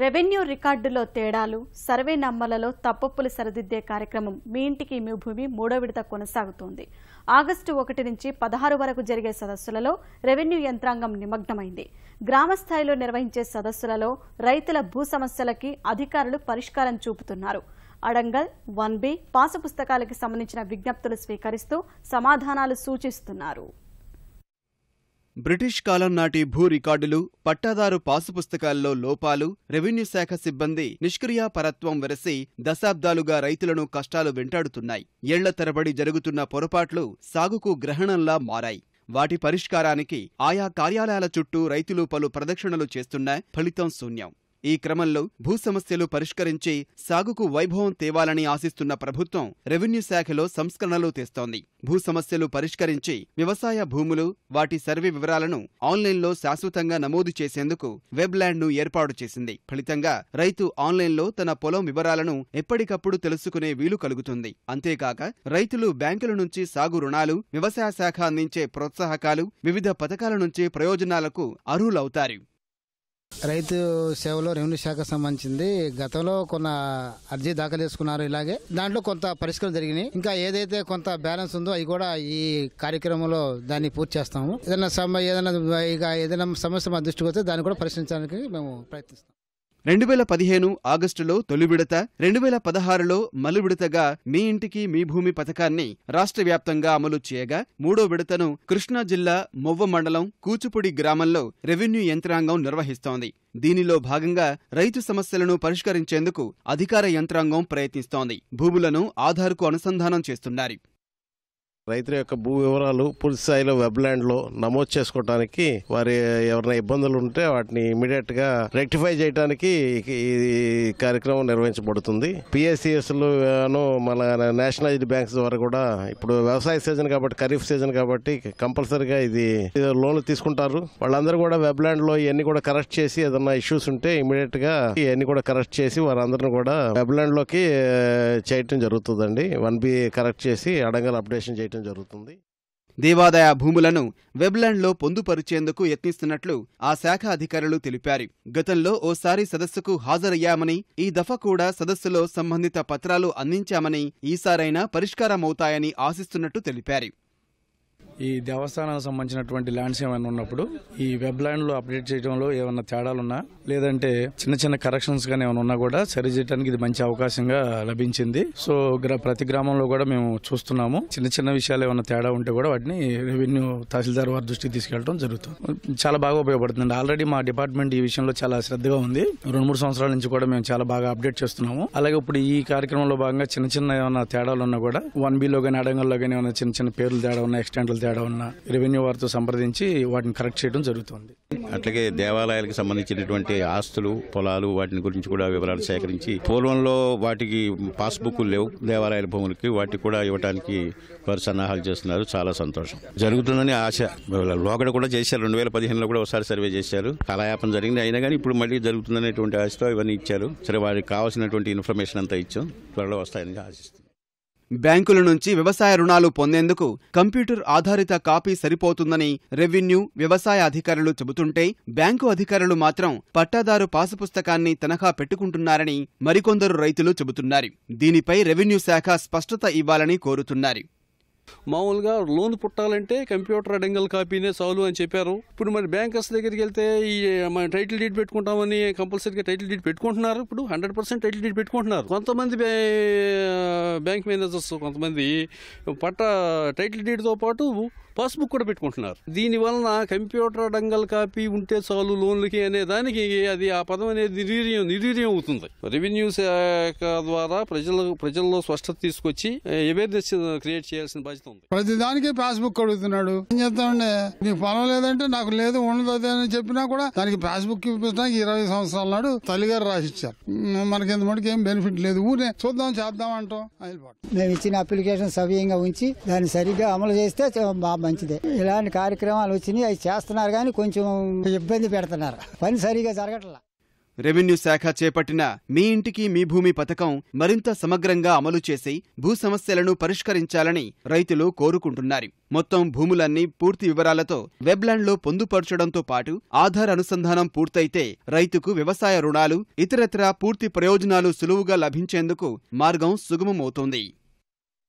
Revenue రికార్డులో తేడాలు survey నంబర్లలో తప్పొప్పులు సరిదిద్దే కార్యక్రమం మీ ఇంటికి మీ భూమి మూడో విడత కొనసాగుతోంది. ఆగస్టు ఒకటి నుంచి పదహారు వరకు జరిగే సదస్సులలో రెవెన్యూ యంత్రాంగం నిమగ్నమైంది. గ్రామ స్థాయిలో నిర్వహించే సదస్సులలో రైతుల భూ సమస్యలకి అధికారులు పరిష్కారం చూపుతున్నారు. అడంగల్ వన్ బి పాసు పుస్తకాలకి సంబంధించిన విజ్ఞప్తులు స్వీకరిస్తూ సమాధానాలు సూచిస్తున్నారు. బ్రిటిష్ కాలం నాటి భూ రికార్డులు పట్టాదారు పాసు పుస్తకాల్లో లోపాలు రెవెన్యూ శాఖ సిబ్బంది నిష్క్రియాపరత్వం వెరసి దశాబ్దాలుగా రైతులను కష్టాలు వెంటాడుతున్నాయి. ఏళ్ళ తరబడి జరుగుతున్న పొరపాట్లు సాగుకు గ్రహణంలా మారాయి. వాటి పరిష్కారానికి ఆయా కార్యాలయాల చుట్టూ రైతులు పలు ప్రదక్షిణలు చేస్తున్నా ఫలితం శూన్యం. ఈ క్రమంలో భూ సమస్యలు పరిష్కరించి సాగుకు వైభవం తేవాలని ఆశిస్తున్న ప్రభుత్వం రెవెన్యూ శాఖలో సంస్కరణలు తెస్తోంది. భూ సమస్యలు పరిష్కరించి వ్యవసాయ భూములు వాటి సర్వే వివరాలను ఆన్లైన్లో శాశ్వతంగా నమోదు చేసేందుకు వెబ్ ల్యాండ్ను ఏర్పాటు చేసింది. ఫలితంగా రైతు ఆన్లైన్లో తన పొలం వివరాలను ఎప్పటికప్పుడు తెలుసుకునే వీలు కలుగుతుంది. అంతేకాక రైతులు బ్యాంకుల నుంచి సాగు రుణాలు వ్యవసాయ శాఖ అందించే ప్రోత్సాహకాలు వివిధ పథకాల నుంచి ప్రయోజనాలకు అర్హులవుతారు. రైతు సేవలో రెవెన్యూ శాఖ సంబంధించింది గతంలో కొన్న అర్జీ దాఖలు చేసుకున్నారు ఇలాగే. దాంట్లో కొంత పరిష్కారం జరిగినాయి. ఇంకా ఏదైతే కొంత బ్యాలెన్స్ ఉందో అవి కూడా ఈ కార్యక్రమంలో దాన్ని పూర్తి చేస్తాము. ఏదైనా సమ ఏదైనా ఇక ఏదైనా సమస్య మా దృష్టికి వస్తే దాన్ని కూడా పరిష్కరించడానికి మేము ప్రయత్నిస్తాం. రెండు వేల పదిహేను ఆగస్టులో తొలి విడత రెండు వేల పదహారులో మలి విడతగా మీ ఇంటికి మీ భూమి పథకాన్ని రాష్ట్ర వ్యాప్తంగా అమలు చేయగా మూడో విడతను కృష్ణా జిల్లా మొవ్వ మండలం కూచుపుడి గ్రామంలో రెవెన్యూ యంత్రాంగం నిర్వహిస్తోంది. దీనిలో భాగంగా రైతు సమస్యలను పరిష్కరించేందుకు అధికార యంత్రాంగం ప్రయత్నిస్తోంది. భూములను ఆధార్కు అనుసంధానం చేస్తున్నారు. రైతుల యొక్క భూ వివరాలు పూర్తి స్థాయిలో వెబ్ ల్యాండ్లో నమోదు చేసుకోవడానికి వారి ఎవరైనా ఇబ్బందులు ఉంటే వాటిని ఇమీడియట్గా రెక్టిఫై చేయడానికి ఈ- కార్యక్రమం నిర్వహించబడుతుంది. పిఎస్సిఎస్ మన నేషనలైజ్డ్ బ్యాంక్స్ ద్వారా కూడా ఇప్పుడు వ్యవసాయ సీజన్ కాబట్టి ఖరీఫ్ సీజన్ కాబట్టి కంపల్సరీగా ఇది లోన్లు తీసుకుంటారు. వాళ్ళందరూ కూడా వెబ్ ల్యాండ్లో ఇవన్నీ కూడా కరెక్ట్ చేసి ఏదైనా ఇష్యూస్ ఉంటే ఇమీడియట్గా ఇవన్నీ కూడా కరెక్ట్ చేసి వారందరిని కూడా వెబ్ ల్యాండ్లోకి చేయటం జరుగుతుందండి. వన్ బి కరెక్ట్ చేసి అడంగల్ అప్డేషన్ చేయటం జరుగుతుంది. దేవాదాయ భూములను వెబ్లాండ్లో పొందుపరిచేందుకు యత్నిస్తున్నట్లు ఆ శాఖ అధికారులు తెలిపారు. గతంలో ఓసారి సదస్సుకు హాజరయ్యామని ఈ దఫ కూడా సదస్సులో సంబంధిత పత్రాలు అందించామని ఈసారైనా పరిష్కారమవుతాయని ఆశిస్తున్నట్టు తెలిపారు. ఈ దేవస్థానానికి సంబంధించినటువంటి ల్యాండ్స్ ఏమైనా ఉన్నప్పుడు ఈ వెబ్ ల్యాండ్లో అప్డేట్ చేయడంలో ఏమైనా తేడాలున్నా లేదంటే చిన్న చిన్న కరెక్షన్స్ కానీ ఏమైనా ఉన్నా కూడా సరి చేయడానికి ఇది మంచి అవకాశంగా లభించింది. సో ప్రతి గ్రామంలో కూడా మేము చూస్తున్నాము. చిన్న చిన్న విషయాలు ఏమైనా తేడా ఉంటే కూడా వాటిని రెవెన్యూ తహసీల్దార్ వారి దృష్టికి తీసుకెళ్ళడం జరుగుతుంది. చాలా బాగా ఉపయోగపడుతుంది ఆల్రెడీ మా డిపార్ట్మెంట్ ఈ విషయంలో చాలా శ్రద్ధగా ఉంది. రెండు మూడు సంవత్సరాల నుంచి కూడా మేము చాలా బాగా అప్డేట్ చేస్తున్నాము. అలాగే ఇప్పుడు ఈ కార్యక్రమంలో భాగంగా చిన్న చిన్న ఏమైనా తేడాలు ఉన్నా కూడా వన్ బిలో కానీ అడంగల్లో కానీ ఏమైనా చిన్న చిన్న పేర్లు తేడా ఉన్నా ఎక్స్టెంట్లు తేడా ఉన్నా రెవెన్యూ వారితో సంప్రదించి వాటిని కరెక్ట్ చేయడం జరుగుతుంది. అట్లాగే దేవాలయాలకు సంబంధించినటువంటి ఆస్తులు పొలాలు వాటిని గురించి కూడా వివరాలు సేకరించి పూర్వంలో వాటికి పాస్బుక్ లేవు. దేవాలయాల భూములకి వాటికి కూడా ఇవ్వడానికి వారు సన్నాహాలు చేస్తున్నారు. చాలా సంతోషం. జరుగుతుందని ఆశ. లోగడ కూడా చేశారు. రెండు వేల పదిహేనులో కూడా ఒకసారి సర్వే చేశారు. కాలయాపన జరిగింది. అయినా కానీ ఇప్పుడు మళ్ళీ జరుగుతుందనేటువంటి ఆశతో ఇవన్నీ ఇచ్చారు. సరే వారికి కావాల్సినటువంటి ఇన్ఫర్మేషన్ అంతా ఇచ్చాం. త్వరలో వస్తాయని ఆశిస్తున్నాం. బ్యాంకుల నుంచి వ్యవసాయ రుణాలు పొందేందుకు కంప్యూటర్ ఆధారిత కాపీ సరిపోతుందని రెవెన్యూ వ్యవసాయ అధికారులు చెబుతుంటే బ్యాంకు అధికారులు మాత్రం పట్టాదారు పాసు పుస్తకాన్ని తనఖా పెట్టుకుంటున్నారని మరికొందరు రైతులు చెబుతున్నారు. దీనిపై రెవెన్యూ శాఖ స్పష్టత ఇవ్వాలని కోరుతున్నారు. మామూలుగా లోన్ పుట్టాలంటే కంప్యూటర్ అడంగల్ కాపీనే చాలు అని చెప్పారు ఇప్పుడు మరి బ్యాంకర్స్ దగ్గరికి వెళ్తే ఈ మన టైటిల్ డీడ్ పెట్టుకుంటామని కంపల్సరీగా టైటిల్ డీడ్ పెట్టుకుంటున్నారు ఇప్పుడు హండ్రెడ్ పర్సెంట్ టైటిల్ డీడ్ పెట్టుకుంటున్నారు కొంతమంది బ్యాంక్ మేనేజర్స్ కొంతమంది పట్ట టైటిల్ డీడ్తో పాటు పాస్బుక్ కూడా పెట్టుకుంటున్నారు దీని వలన కంప్యూటర్ అడంగల్ కాపీ ఉంటే చాలు లోన్లకి అనే దానికి అది ఆ పదం అనేది నిర్వీర్యం నిర్వీర్యం అవుతుంది రెవెన్యూ శాఖ ద్వారా ప్రజలు ప్రజల్లో స్పష్టత తీసుకొచ్చి అవేర్నెస్ క్రియేట్ చేయాల్సిన బాధ్యత ఉంది ప్రతి దానికి పాస్బుక్ అడుగుతున్నాడు. ఏం చేస్తామండి? నీకు పొలం లేదంటే నాకు లేదు ఉండదు అది అని చెప్పినా కూడా దానికి పాస్బుక్ ఇప్పించడానికి ఇరవై సంవత్సరాల నాడు తల్లిగారు రాసిచ్చారు. మ్, మనకి ఇంత మటుకు ఏం బెనిఫిట్ లేదు. ఊరే చూద్దాం చేద్దాం అంటాం. మేము ఇచ్చిన అప్లికేషన్ సవ్యంగా ఉంచి దాన్ని సరిగ్గా అమలు చేస్తే మంచిదే. ఇలాంటి కార్యక్రమాలు వచ్చినాయి అవి చేస్తున్నారు కానీ కొంచెం ఇబ్బంది పెడుతున్నారు. పని సరిగా జరగట్లా. రెవెన్యూ శాఖ చేపట్టిన మీ ఇంటికి మీ భూమి పథకం మరింత సమగ్రంగా అమలు చేసి భూ సమస్యలను పరిష్కరించాలని రైతులు కోరుకుంటున్నారు. మొత్తం భూములన్నీ పూర్తి వివరాలతో వెబ్లాండ్లో పొందుపరచడంతో పాటు ఆధార్ అనుసంధానం పూర్తయితే రైతుకు వ్యవసాయ రుణాలు ఇతరత్రా పూర్తి ప్రయోజనాలు సులువుగా లభించేందుకు మార్గం సుగమమవుతోంది.